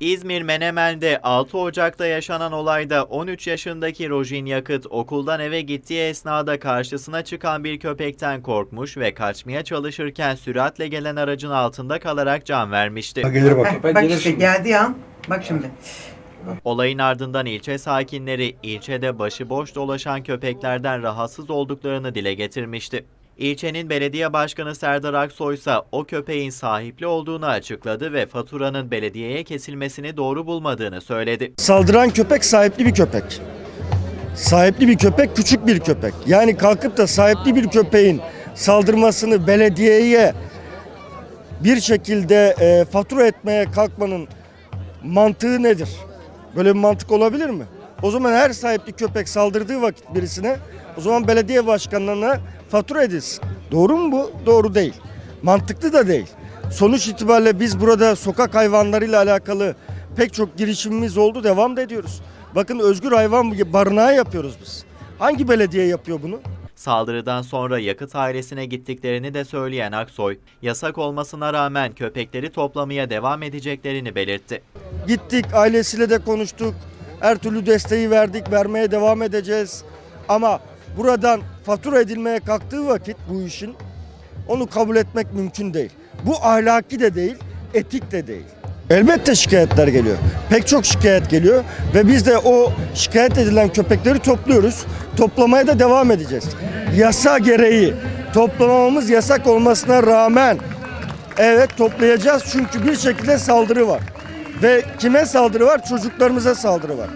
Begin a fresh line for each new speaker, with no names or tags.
İzmir Menemen'de 6 Ocak'ta yaşanan olayda 13 yaşındaki Rojin Yakıt okuldan eve gittiği esnada karşısına çıkan bir köpekten korkmuş ve kaçmaya çalışırken süratle gelen aracın altında kalarak can vermişti.
Gelir bak.
Heh, bak
gelir
işte
şimdi.
geldiği an. Bak şimdi.
Olayın ardından ilçe sakinleri ilçede başıboş dolaşan köpeklerden rahatsız olduklarını dile getirmişti. İlçenin belediye başkanı Serdar Aksoy ise o köpeğin sahipli olduğunu açıkladı ve faturanın belediyeye kesilmesini doğru bulmadığını söyledi.
Saldıran köpek sahipli bir köpek. Sahipli bir köpek küçük bir köpek. Yani kalkıp da sahipli bir köpeğin saldırmasını belediyeye bir şekilde e, fatura etmeye kalkmanın mantığı nedir? Böyle bir mantık olabilir mi? O zaman her sahipli köpek saldırdığı vakit birisine o zaman belediye başkanlarına fatura edilsin. Doğru mu bu? Doğru değil. Mantıklı da değil. Sonuç itibariyle biz burada sokak hayvanlarıyla alakalı pek çok girişimimiz oldu. Devam da ediyoruz. Bakın özgür hayvan barınağı yapıyoruz biz. Hangi belediye yapıyor bunu?
Saldırıdan sonra yakıt ailesine gittiklerini de söyleyen Aksoy, yasak olmasına rağmen köpekleri toplamaya devam edeceklerini belirtti.
Gittik ailesiyle de konuştuk. Her türlü desteği verdik, vermeye devam edeceğiz. Ama buradan fatura edilmeye kalktığı vakit bu işin onu kabul etmek mümkün değil. Bu ahlaki de değil, etik de değil. Elbette şikayetler geliyor. Pek çok şikayet geliyor ve biz de o şikayet edilen köpekleri topluyoruz. Toplamaya da devam edeceğiz. Yasa gereği toplamamız yasak olmasına rağmen evet toplayacağız çünkü bir şekilde saldırı var. Ve kime saldırı var? Çocuklarımıza saldırı var.